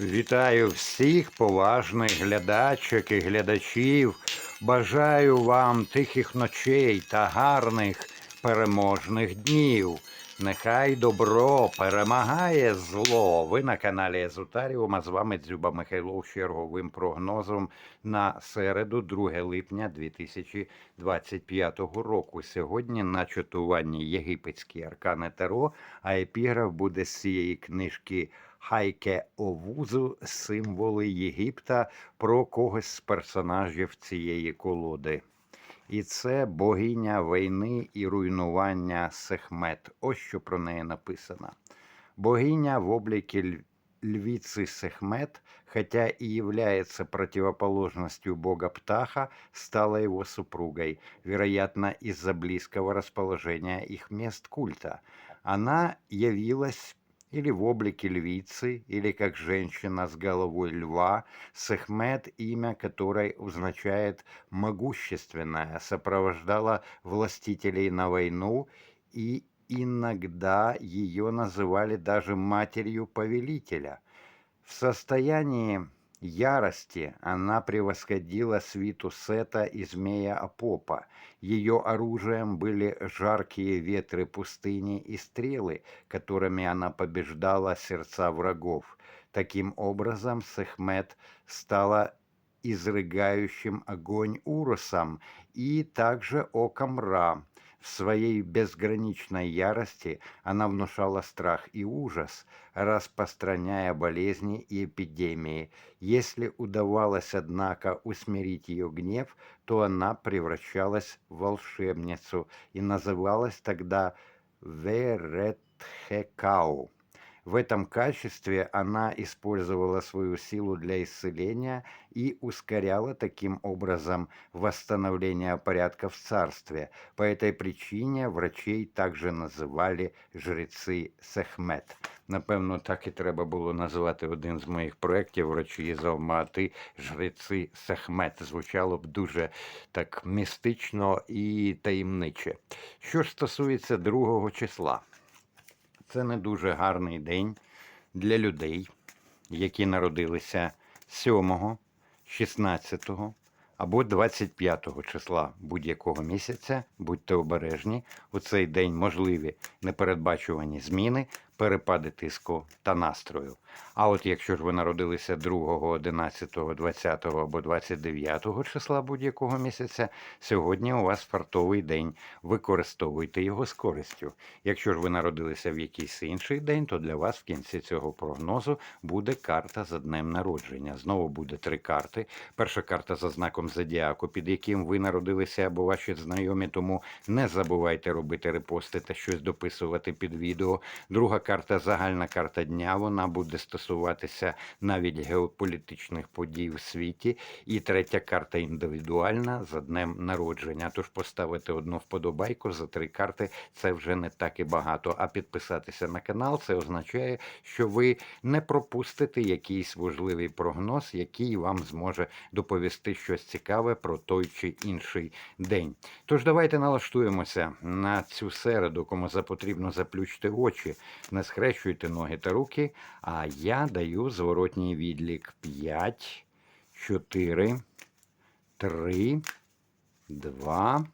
Вітаю всіх поважних глядачок і глядачів. Бажаю вам тихих ночей та гарних переможних днів. Нехай добро перемагає зло. Ви на каналі Езотаріум, а з вами Дзюба Михайлов черговим прогнозом на середу, 2 липня 2025 року. Сьогодні на чатуванні єгипетські аркани Таро, а епіграф буде з цієї книжки Хайке Овузу символи Єгипта про когось з персонажів цієї колоди. І це богиня війни і руйнування Сехмет. Ось що про неї написано. Богиня в облике ль- львицы Сехмет, хотя и является противоположностью бога Птаха, стала его супругой, вероятно, из-за близкого расположения их мест культа. Она явилась или в облике львицы, или как женщина с головой льва, Сехмет, имя которой означает «могущественная», сопровождала властителей на войну, и иногда ее называли даже матерью повелителя. В состоянии ярости она превосходила свиту Сета и змея Апопа. Ее оружием были жаркие ветры пустыни и стрелы, которыми она побеждала сердца врагов. Таким образом, Сехмет стала изрыгающим огонь Урусом и также оком Ра. В своей безграничной ярости она внушала страх и ужас, распространяя болезни и эпидемии. Если удавалось, однако, усмирить ее гнев, то она превращалась в волшебницу и называлась тогда Веретхекау. В этом качестве она использовала свою силу для исцеления и ускоряла таким образом восстановление порядка в царстве. По этой причине врачей также називали жреці Сехмет. Напевно, так і треба було назвати один з моїх проєктів врачі з Алмати жреці Сехмет. Звучало б дуже так містично і таємниче. Що ж стосується другого числа, це не дуже гарний день для людей, які народилися 7, 16 або 25 числа будь-якого місяця. Будьте обережні. У цей день можливі непередбачувані зміни, перепади тиску та настрою. А от якщо ж ви народилися 2, 11, 20 або 29 числа будь-якого місяця, сьогодні у вас фартовий день. Використовуйте його з користю. Якщо ж ви народилися в якийсь інший день, то для вас в кінці цього прогнозу буде карта за днем народження. Знову буде три карти. Перша карта за знаком зодіаку, під яким ви народилися або ваші знайомі, тому не забувайте робити репости та щось дописувати під відео. Друга карта загальна карта дня. Вона буде стосуватися навіть геополітичних подій у світі. І третя карта індивідуальна за днем народження. Тож поставити одну вподобайку за три карти це вже не так і багато. А підписатися на канал це означає, що ви не пропустите якийсь важливий прогноз, який вам зможе доповісти щось цікаве про той чи інший день. Тож давайте налаштуємося на цю середу, кому за потрібно заплющити очі, не схрещуйте ноги та руки. А я даю зворотній відлік 5, 4, 3, 2,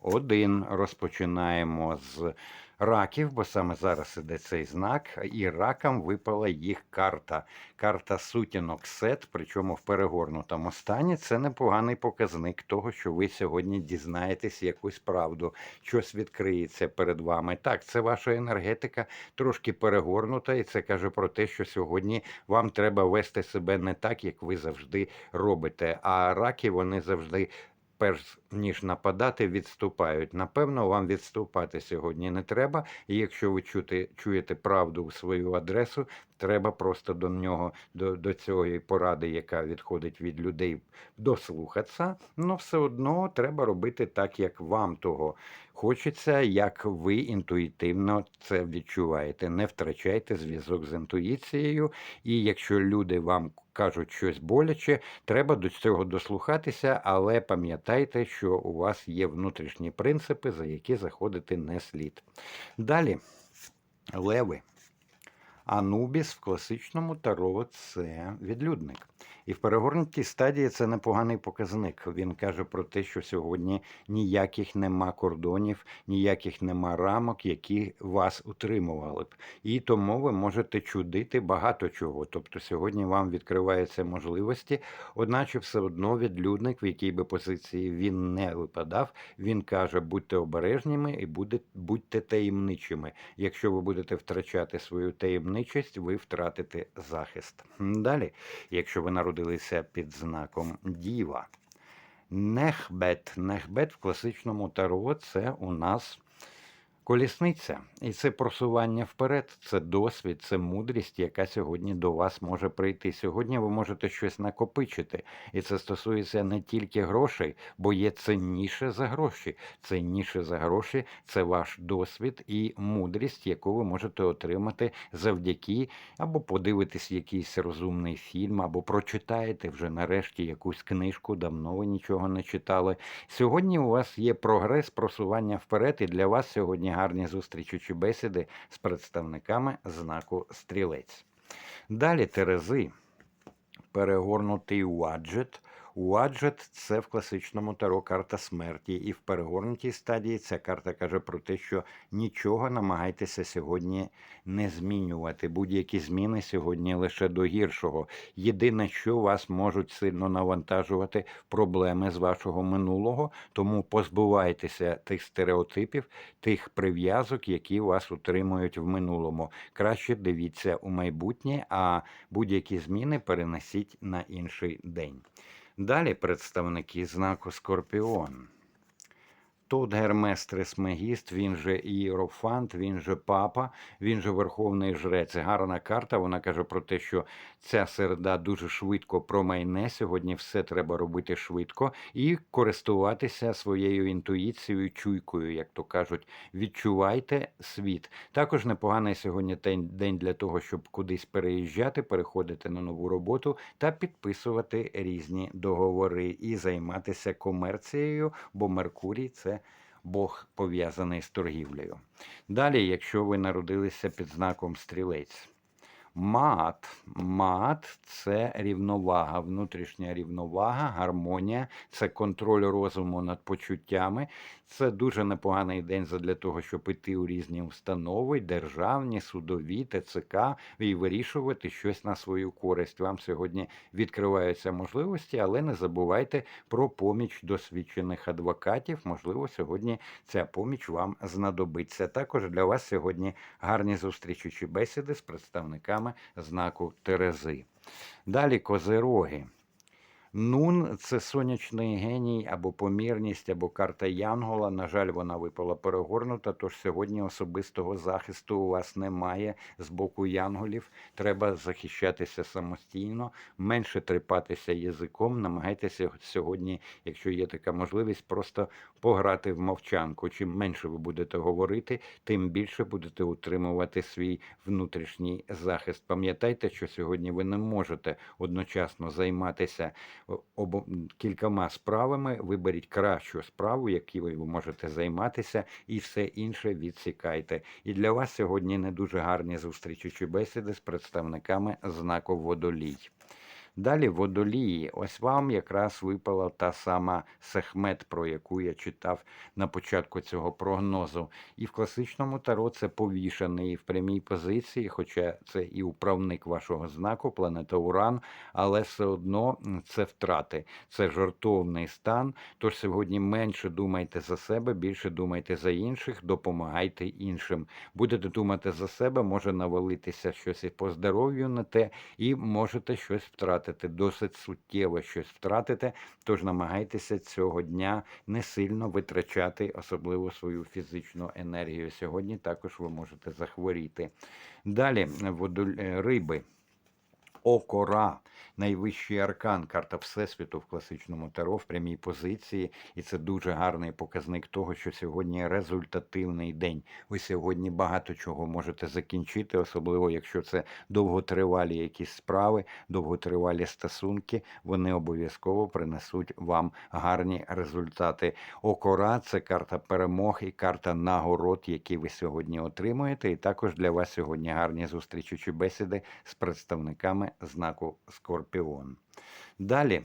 1. Розпочинаємо з раків, бо саме зараз іде цей знак, і ракам випала їх карта. Карта сутінок сет, причому в перегорнутому стані. Це непоганий показник того, що ви сьогодні дізнаєтесь якусь правду, щось відкриється перед вами. Так, це ваша енергетика трошки перегорнута, і це каже про те, що сьогодні вам треба вести себе не так, як ви завжди робите. А раки вони завжди. Перш ніж нападати, відступають. Напевно, вам відступати сьогодні не треба. І якщо ви чути, чуєте правду в свою адресу, треба просто до нього, до, до цієї поради, яка відходить від людей, дослухатися. Ну, все одно треба робити так, як вам того хочеться, як ви інтуїтивно це відчуваєте. Не втрачайте зв'язок з інтуїцією, і якщо люди вам кажуть щось боляче, треба до цього дослухатися, але пам'ятайте, що у вас є внутрішні принципи, за які заходити не слід. Далі, леви. Анубіс в класичному таро це відлюдник. І в перегорнутій стадії це непоганий показник. Він каже про те, що сьогодні ніяких нема кордонів, ніяких нема рамок, які вас утримували б. І тому ви можете чудити багато чого. Тобто сьогодні вам відкриваються можливості, одначе все одно відлюдник, в якій би позиції він не випадав, він каже: будьте обережніми і будьте таємничими. Якщо ви будете втрачати свою таємничість, ви втратите захист. Далі, якщо ви народилися під знаком Діва. Нехбет. Нехбет в класичному таро це у нас колісниця. І це просування вперед, це досвід, це мудрість, яка сьогодні до вас може прийти. Сьогодні ви можете щось накопичити. І це стосується не тільки грошей, бо є цінніше за гроші. Цінніше за гроші це ваш досвід і мудрість, яку ви можете отримати завдяки або подивитись якийсь розумний фільм, або прочитаєте вже нарешті якусь книжку, давно ви нічого не читали. Сьогодні у вас є прогрес, просування вперед, і для вас сьогодні гарні зустрічі чи бесіди з представниками знаку стрілець. Далі Терези. Перегорнутий уаджет. Уаджет це в класичному таро карта смерті, і в перегорнутій стадії ця карта каже про те, що нічого намагайтеся сьогодні не змінювати. Будь-які зміни сьогодні лише до гіршого. Єдине, що вас можуть сильно навантажувати проблеми з вашого минулого, тому позбувайтеся тих стереотипів, тих прив'язок, які вас утримують в минулому. Краще дивіться у майбутнє, а будь-які зміни перенесіть на інший день. Далі представники знаку Скорпіон. Тут Гермес Трисмегіст, він же Ієрофант, він же папа, він же Верховний Жрець. Гарна карта. Вона каже про те, що ця середа дуже швидко промайне. Сьогодні все треба робити швидко і користуватися своєю інтуїцією, чуйкою, як то кажуть. Відчувайте світ. Також непоганий сьогодні день для того, щоб кудись переїжджати, переходити на нову роботу та підписувати різні договори і займатися комерцією, бо Меркурій це. Бог пов'язаний з торгівлею. Далі, якщо ви народилися під знаком стрілець, Маат. Мат це рівновага, внутрішня рівновага, гармонія, це контроль розуму над почуттями. Це дуже непоганий день для того, щоб іти у різні установи, державні, судові, ТЦК і вирішувати щось на свою користь. Вам сьогодні відкриваються можливості, але не забувайте про поміч досвідчених адвокатів. Можливо, сьогодні ця поміч вам знадобиться. Також для вас сьогодні гарні зустрічі чи бесіди з представниками знаку Терези. Далі козироги. Нун це сонячний геній або помірність, або карта Янгола. На жаль, вона випала перегорнута. Тож сьогодні особистого захисту у вас немає з боку янголів. Треба захищатися самостійно, менше трипатися язиком. Намагайтеся сьогодні, якщо є така можливість, просто пограти в мовчанку. Чим менше ви будете говорити, тим більше будете утримувати свій внутрішній захист. Пам'ятайте, що сьогодні ви не можете одночасно займатися кількома справами, виберіть кращу справу, якою ви можете займатися, і все інше відсікайте. І для вас сьогодні не дуже гарні зустрічі чи бесіди з представниками знаку водолій. Далі водолії, ось вам якраз випала та сама сехмет, про яку я читав на початку цього прогнозу. І в класичному таро це повішений в прямій позиції, хоча це і управник вашого знаку, планета Уран, але все одно це втрати, це жартовний стан. Тож сьогодні менше думайте за себе, більше думайте за інших, допомагайте іншим. Будете думати за себе, може навалитися щось і по здоров'ю на те, і можете щось втратити втратите, досить суттєво щось втратите, тож намагайтеся цього дня не сильно витрачати, особливо свою фізичну енергію. Сьогодні також ви можете захворіти. Далі водоль... риби. Окора, найвищий аркан, карта Всесвіту в класичному таро в прямій позиції, і це дуже гарний показник того, що сьогодні результативний день. Ви сьогодні багато чого можете закінчити, особливо якщо це довготривалі якісь справи, довготривалі стосунки. Вони обов'язково принесуть вам гарні результати. Окора це карта перемог і карта нагород, які ви сьогодні отримуєте. І також для вас сьогодні гарні зустрічі чи бесіди з представниками знаку Скорпіон. Далі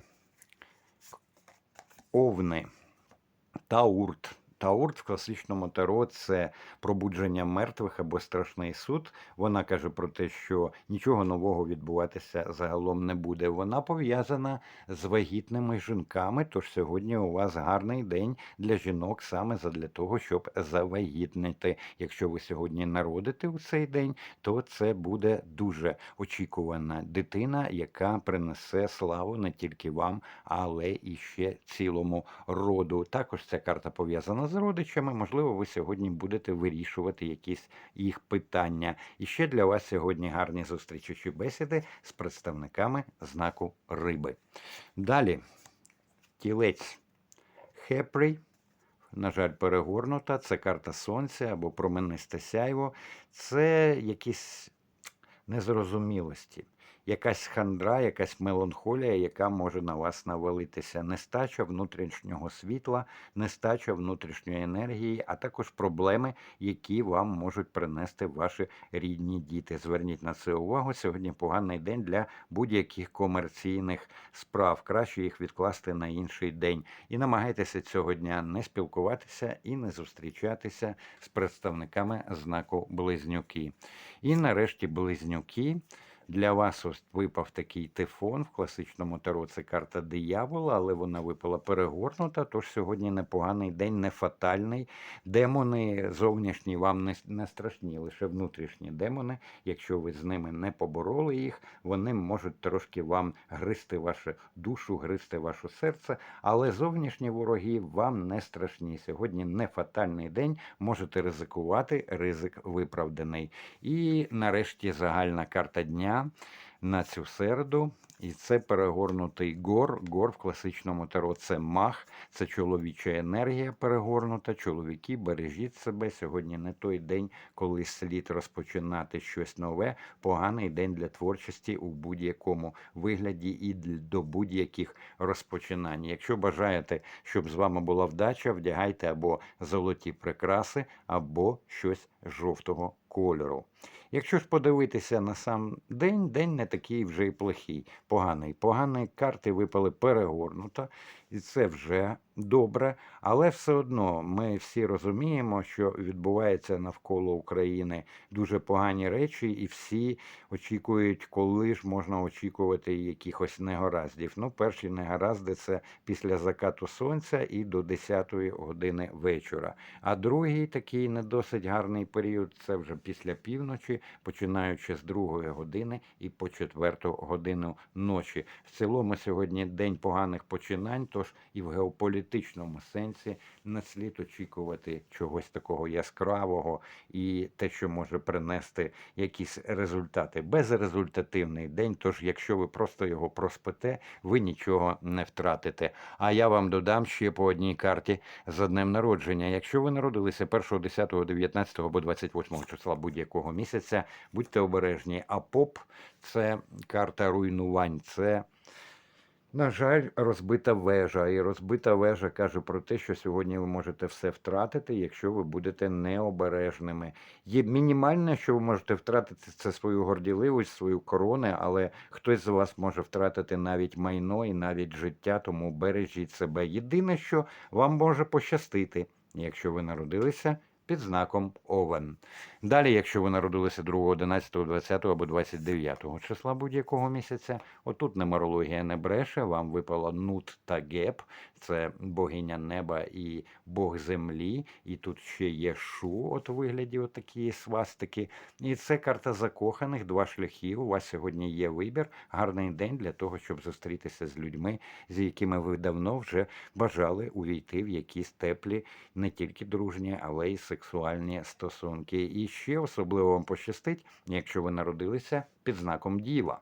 овни. Таурт. Таурт в класичному таро це пробудження мертвих або страшний суд. Вона каже про те, що нічого нового відбуватися загалом не буде. Вона пов'язана з вагітними жінками. Тож сьогодні у вас гарний день для жінок саме задля того, щоб завагітнити. Якщо ви сьогодні народите у цей день, то це буде дуже очікувана дитина, яка принесе славу не тільки вам, але і ще цілому роду. Також ця карта пов'язана з родичами. Можливо, ви сьогодні будете вирішувати якісь їх питання. І ще для вас сьогодні гарні зустрічі бесіди з представниками знаку риби. Далі тілець Хепрій. На жаль, перегорнута. Це карта сонця або променисте сяйво. Це якісь незрозумілості, якась хандра, якась меланхолія, яка може на вас навалитися. Нестача внутрішнього світла, нестача внутрішньої енергії, а також проблеми, які вам можуть принести ваші рідні діти. Зверніть на це увагу. Сьогодні поганий день для будь-яких комерційних справ. Краще їх відкласти на інший день. І намагайтеся цього дня не спілкуватися і не зустрічатися з представниками знаку Близнюки. І нарешті близнюки. Для вас ось випав такий тифон в класичному таро. Це карта диявола, але вона випала перегорнута. Тож сьогодні непоганий день, не фатальний. Демони зовнішні вам не, не страшні, лише внутрішні демони. Якщо ви з ними не побороли їх, вони можуть трошки вам гризти вашу душу, гризти ваше серце. Але зовнішні вороги вам не страшні. Сьогодні не фатальний день. Можете ризикувати, ризик виправданий. І нарешті загальна карта дня на цю середу. І це перегорнутий гор. Гор в класичному таро це мах, це чоловіча енергія перегорнута. Чоловіки, бережіть себе. Сьогодні не той день, коли слід розпочинати щось нове. Поганий день для творчості у будь-якому вигляді і до будь-яких розпочинань. Якщо бажаєте, щоб з вами була вдача, вдягайте або золоті прикраси, або щось жовтого кольору. Якщо ж подивитися на сам день, день не такий вже й плохий, поганий. Погані карти випали перегорнуто, і це вже добре. Але все одно ми всі розуміємо, що відбувається навколо України дуже погані речі, і всі очікують, коли ж можна очікувати якихось негараздів. Ну, перші негаразди це після закату сонця і до 10-ї години вечора. А другий такий не досить гарний період це вже після півночі, починаючи з другої години і по четверту годину ночі. В цілому сьогодні день поганих починань, тож і в геополітичному сенсі не слід очікувати чогось такого яскравого і те, що може принести якісь результати. Безрезультативний день. Тож, якщо ви просто його проспите, ви нічого не втратите. А я вам додам ще по одній карті за днем народження. Якщо ви народилися 1, 10, 19 або 28 числа будь-якого місяця, будьте обережні. А поп це карта руйнувань. Це на жаль, розбита вежа, і розбита вежа каже про те, що сьогодні ви можете все втратити, якщо ви будете необережними. Є мінімальне, що ви можете втратити, це свою горділивість, свою корону, але хтось з вас може втратити навіть майно і навіть життя, тому бережіть себе. Єдине, що вам може пощастити, якщо ви народилися під знаком Овен. Далі, якщо ви народилися 2, 11, 20 або 29 числа будь-якого місяця, отут нумерологія не бреше, вам випало нут та геп. Це богиня неба і Бог землі. І тут ще є шу, от у вигляді отакі свастики. І це карта закоханих, два шляхи. У вас сьогодні є вибір. Гарний день для того, щоб зустрітися з людьми, з якими ви давно вже бажали увійти в якісь теплі, не тільки дружні, але й сексуальні стосунки. І ще особливо вам пощастить, якщо ви народилися під знаком діва.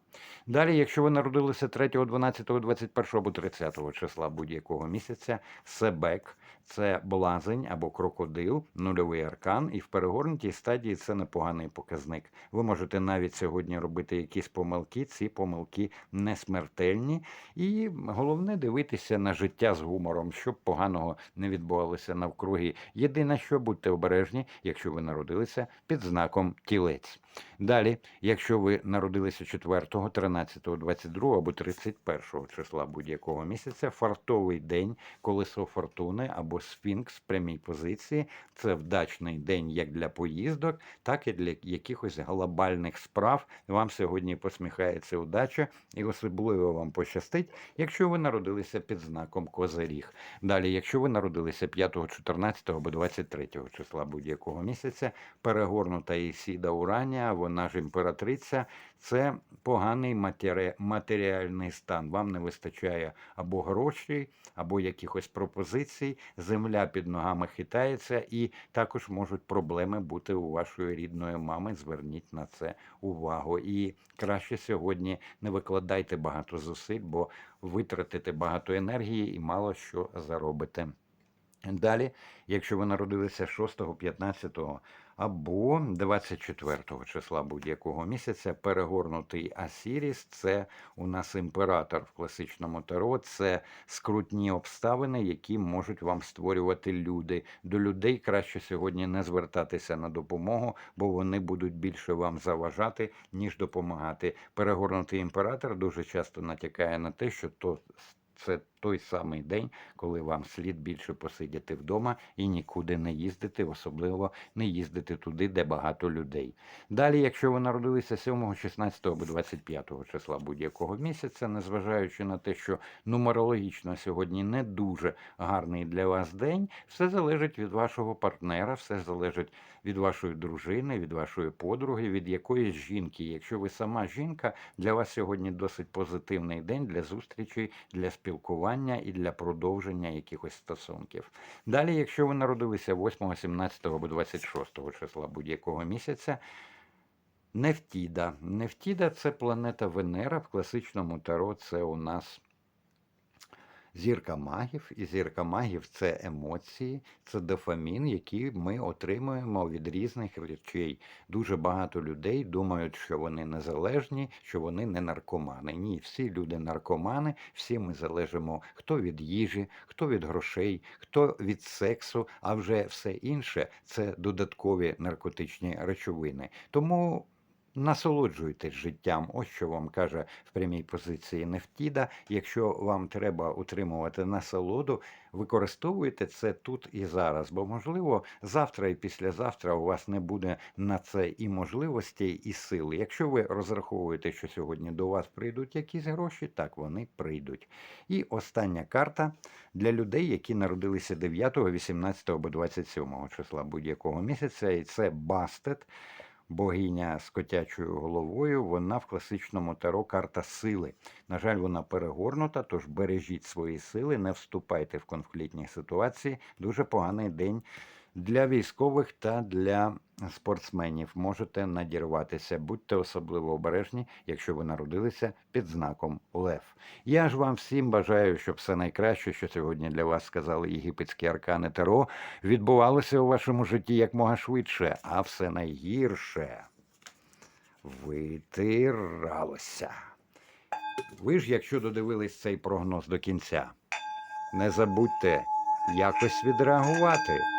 Далі, якщо ви народилися 3, 12, 21 або 30 числа будь-якого місяця, себек це блазень або крокодил, нульовий аркан, і в перегорнутій стадії це непоганий показник. Ви можете навіть сьогодні робити якісь помилки, ці помилки не смертельні. І головне дивитися на життя з гумором, щоб поганого не відбувалося навкруги. Єдине, що будьте обережні, якщо ви народилися під знаком тілець. Далі, якщо ви народилися 4, 13, 22 або 31 числа будь-якого місяця, фартовий день, колесо фортуни або сфінкс в прямій позиції, це вдачний день як для поїздок, так і для якихось глобальних справ. Вам сьогодні посміхається удача, і особливо вам пощастить, якщо ви народилися під знаком Козиріг. Далі, якщо ви народилися 5, 14 або 23 числа будь-якого місяця, перегорнута Ісіда Уранія, вона ж імператриця, це поганий матері- матеріальний стан. Вам не вистачає або грошей, або якихось пропозицій. Земля під ногами хитається, і також можуть проблеми бути у вашої рідної мами. Зверніть на це увагу. І краще сьогодні не викладайте багато зусиль, бо витратите багато енергії і мало що заробите. Далі, якщо ви народилися 6, 15 або 24 числа будь-якого місяця, перегорнутий Асіріс, це у нас імператор в класичному таро, це скрутні обставини, які можуть вам створювати люди. До людей краще сьогодні не звертатися на допомогу, бо вони будуть більше вам заважати, ніж допомагати. Перегорнутий імператор дуже часто натякає на те, що то це той самий день, коли вам слід більше посидіти вдома і нікуди не їздити, особливо не їздити туди, де багато людей. Далі, якщо ви народилися 7, 16 або 25 числа будь-якого місяця, незважаючи на те, що нумерологічно сьогодні не дуже гарний для вас день, все залежить від вашого партнера, все залежить від вашої дружини, від вашої подруги, від якоїсь жінки. Якщо ви сама жінка, для вас сьогодні досить позитивний день для зустрічей, для спілкування і для продовження якихось стосунків. Далі, якщо ви народилися 8, 17 або 26 числа будь-якого місяця. Нефтіда. Нефтіда це планета Венера. В класичному таро це у нас зірка магів. І зірка магів це емоції, це дофамін, який ми отримуємо від різних речей. Дуже багато людей думають, що вони незалежні, що вони не наркомани. Ні, всі люди наркомани, всі ми залежимо хто від їжі, хто від грошей, хто від сексу, а вже все інше це додаткові наркотичні речовини. Тому. Насолоджуйтесь життям, ось що вам каже в прямій позиції Нефтіда. Якщо вам треба утримувати насолоду, використовуйте це тут і зараз, бо можливо завтра і післязавтра у вас не буде на це і можливості, і сили. Якщо ви розраховуєте, що сьогодні до вас прийдуть якісь гроші, так вони прийдуть. І остання карта для людей, які народилися 9, 18 або 27 числа будь-якого місяця, і це Бастет богиня з котячою головою, вона в класичному таро карта сили. На жаль, вона перегорнута, тож бережіть свої сили, не вступайте в конфліктні ситуації. Дуже поганий день для військових та для спортсменів. Можете надірватися. Будьте особливо обережні, якщо ви народилися під знаком Лев. Я ж вам всім бажаю, щоб все найкраще, що сьогодні для вас сказали єгипетські аркани Таро, відбувалося у вашому житті якмога швидше, а все найгірше витиралося. Ви ж, якщо додивились цей прогноз до кінця, не забудьте якось відреагувати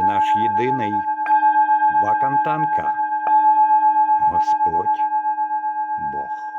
і наш єдиний Вакантанка, Господь Бог.